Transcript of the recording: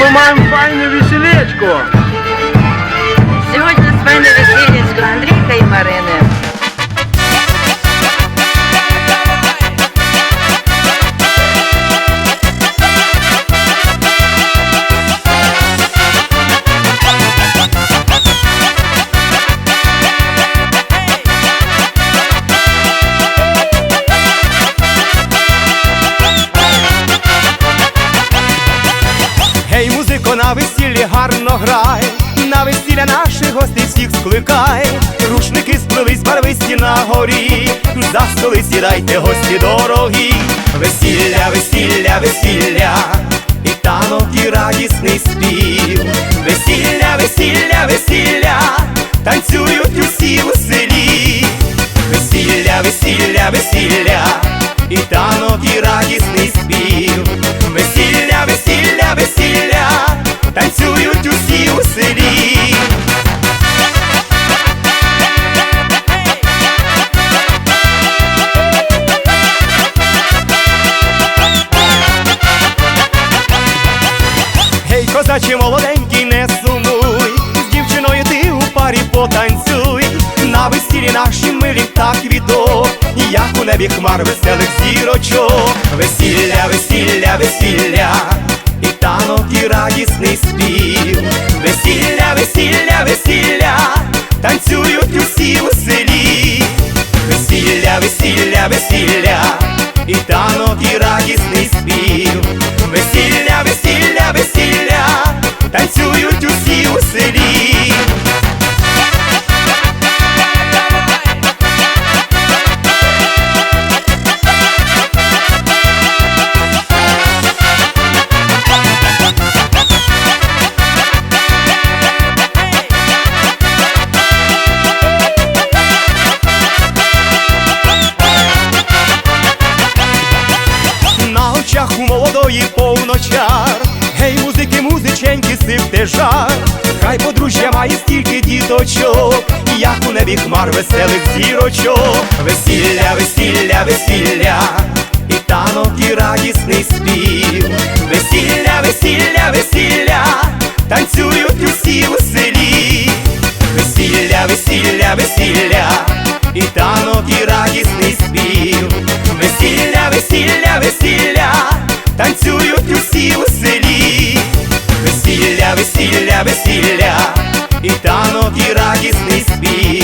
Ми маємо файну веселечку. На весіллі гарно грай, на весілля наших гостей всіх скликай, рушники сплелись барвисті на горі, за столи сідайте, гості дорогі, весілля, весілля, весілля, і танок, і радісний спів, весілля, весілля, весілля, танцюють усі у селі, весілля, весілля, весілля, і танок, і радісний спів, наші милі так відо, як у небі хмар веселих зірочок, весілля, весілля, весілля, і танок, і радісний спів, весілля, весілля, весілля, танцюють усі у селі, весілля, весілля, весілля, і танок, і радісний спів, весілля, весілля, весілля, танцюють у повночар, гей, музики, музиченьки, сипте жар, хай подружжя має стільки діточок, як у небі хмар веселих зірочок, весілля, весілля, весілля, і танок, і радісний спів, весілля, весілля, весілля, танцюють усі у селі, весілля, весілля, весілля, і танок, і радісний весілля, і танок, і радісний спів,